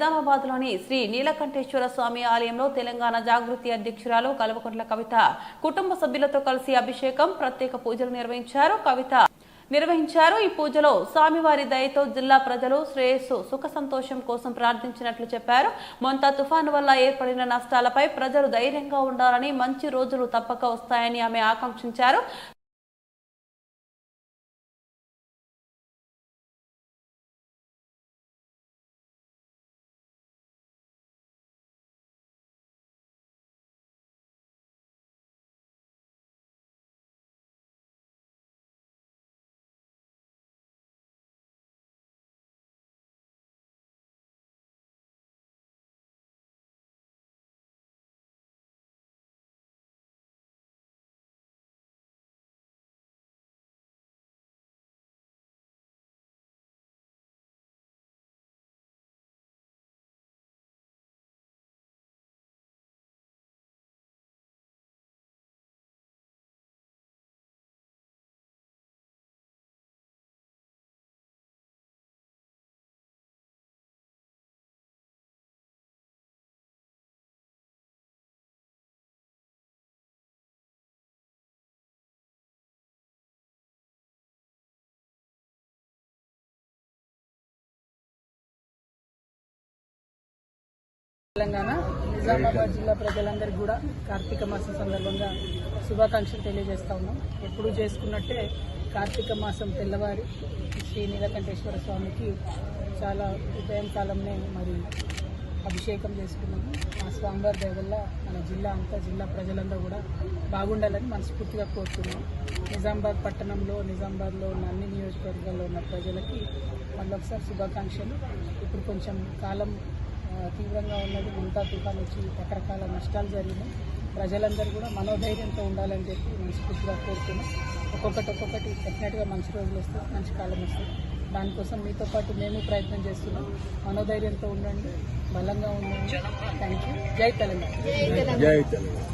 నిజామాబాద్లోని శ్రీ నీలకంఠేశ్వర స్వామి ఆలయంలో తెలంగాణ జాగృతి అధ్యక్షురాలు కల్వకుంట్ల కవిత కుటుంబ సభ్యులతో కలిసి అభిషేకం ప్రత్యేక పూజలు నిర్వహించారు. కవిత నిర్వహించారు. ఈ పూజలో స్వామివారి దయతో జిల్లా ప్రజలు శ్రేయస్సు సుఖ సంతోషం కోసం ప్రార్థించినట్లు చెప్పారు. మొంత తుఫాను వల్ల ఏర్పడిన నష్టాలపై ప్రజలు ధైర్యంగా ఉండాలని మంచి రోజులు తప్పక వస్తాయని ఆమె ఆకాంక్షించారు. తెలంగాణ నిజామాబాద్ జిల్లా ప్రజలందరికీ కూడా కార్తీక మాసం సందర్భంగా శుభాకాంక్షలు తెలియజేస్తా ఉన్నాం. ఎప్పుడూ చేసుకున్నట్టే కార్తీక మాసం తెల్లవారి శ్రీ నీలకంఠేశ్వర స్వామికి చాలా ఉదయం మరి అభిషేకం చేసుకున్నాము. ఆ స్వామివారి దయ వల్ల మన జిల్లా అంతా జిల్లా ప్రజలందరూ కూడా బాగుండాలని మనస్ఫూర్తిగా కోరుతున్నాం. నిజామాబాద్ పట్టణంలో నిజామాబాద్లో ఉన్న అన్ని నియోజకవర్గాల్లో ఉన్న ప్రజలకి మళ్ళొకసారి శుభాకాంక్షలు. ఇప్పుడు కొంచెం కాలం తీవ్రంగా ఉన్నది. ముంతా తుఫాన్ వచ్చి రకరకాల నష్టాలు జరిగినాయి. ప్రజలందరూ కూడా మనోధైర్యంతో ఉండాలని చెప్పి మనస్ఫూర్తిగా కోరుతున్నాం. ఒక్కొక్కటి ఒక్కొక్కటి డెఫినెట్గా మంచి రోజులు వస్తాయి మంచి కాలం వస్తాయి. దానికోసం మీతో పాటు మేము ప్రయత్నం చేస్తున్నాం. మనోధైర్యంతో ఉండండి బలంగా ఉండండి. థ్యాంక్ యూ జై తెలంగాణ.